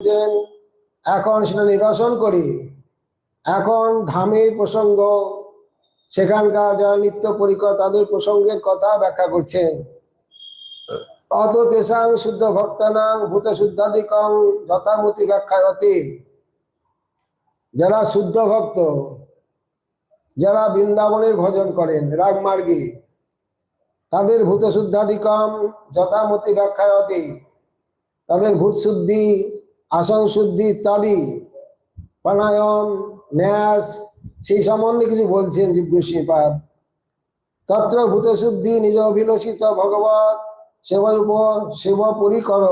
করেছেন এখন সেটা নিরসন করি। এখন ধামের প্রসঙ্গ, সেখানকার যারা নিত্য পরিকর, তাদের প্রসঙ্গের কথা ব্যাখ্যা করছেন। অত তেসাং শুদ্ধ ভক্তানাং ভূত শুদ্ধাধিকং যথামতি ব্যাখ্যা ব্যাখ্যায়তি। যারা শুদ্ধ ভক্ত, যারা বৃন্দাবনের ভজন করেন, রাগমার্গী, তাদের ভূত শুদ্ধাধিকম যথামতি ব্যাখ্যায়তি। তাদের ভূত শুদ্ধি আসন শুদ্ধি ইত্যাদি প্রাণায়াম ন্যাস, সেই সম্বন্ধে কিছু বলছেন জীবগোস্বীপাদ তত্র ভূত শুদ্ধি নিজ অভিলষিত ভগবত সেবা উপ সেবা পরিকর।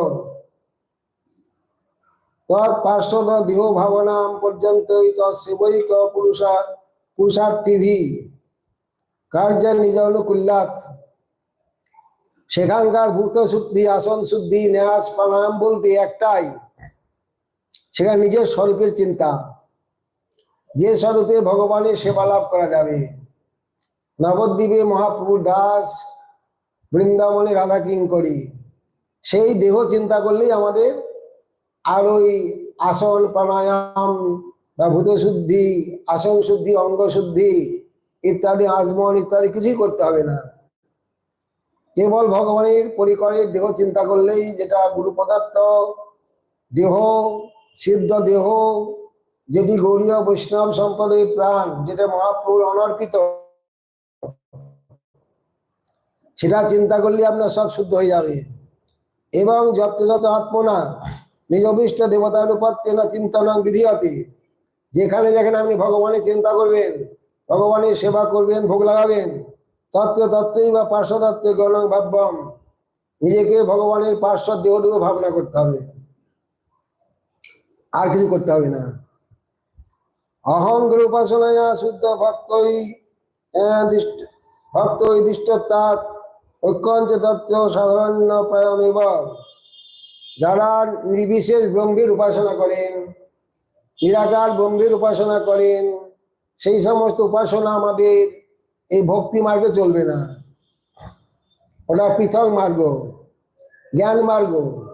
তৎ পার্শ্বদ দেহ ভাবনাম পর্যন্ত সেবৈক পুরুষা পুরুষার্থীভি। কার্যের নিজ অনুকূল্যাত। সেখানকার ভূত শুদ্ধি আসন শুদ্ধি ন্যাস প্রাণায়াম বলতে একটাই। সেখানে নিজের স্বরূপের চিন্তা। যে স্বরূপে ভগবানের সেবা লাভ করা যাবে। নবদ্বীপে মহাপ্রভুর দাস বৃন্দাবনে রাধা করি। সেই দেহ চিন্তা করলেই আমাদের আর ওই আসন, প্রাণায়াম বা ভূত শুদ্ধি আসন শুদ্ধি, অঙ্গ শুদ্ধি ইত্যাদি, আজমন ইত্যাদি কিছুই করতে হবে না। কেবল ভগবানের পরিকরের দেহ চিন্তা করলেই যেটা গুরু পদার্থ দেহ সিদ্ধ দেহ, যেটি গৌরীয় বৈষ্ণব সম্পদের প্রাণ যেটা মহাপ্রভুর অনর্পিত। সেটা চিন্তা করলে আপনার সব শুদ্ধ হয়ে যাবে। এবং যত যত আত্মনা নিজ অভিষ্ট দেবতার উপাত্তেন চিন্তন বিধিয়তে, যেখানে যেখানে আপনি ভগবানের চিন্তা করবেন, ভগবানের সেবা করবেন, ভোগ লাগাবেন তত্ত্ব তত্ত্বই বা পার্শ্বদত্তে গণং ভাব্যম, নিজেকে ভগবানের পার্শ্ব দেহটুকু ভাবনা করতে হবে। আর কিছু করতে হবে না। অহংকার উপাসনায় শুদ্ধ ভক্তই আহ, দৃষ্ট- ভক্তই দৃষ্টতাৎ ঐক্যঞ্চ তত্ত্ব সাধারণ প্রায়ম এবং যারা নির্বিশেষ ব্রহ্মের উপাসনা করেন নিরাকার ব্রহ্মের উপাসনা করেন সেই সমস্ত উপাসনা আমাদের এই ভক্তি মার্গে চলবে না। ওটা পৃথক মার্গ জ্ঞান মার্গ।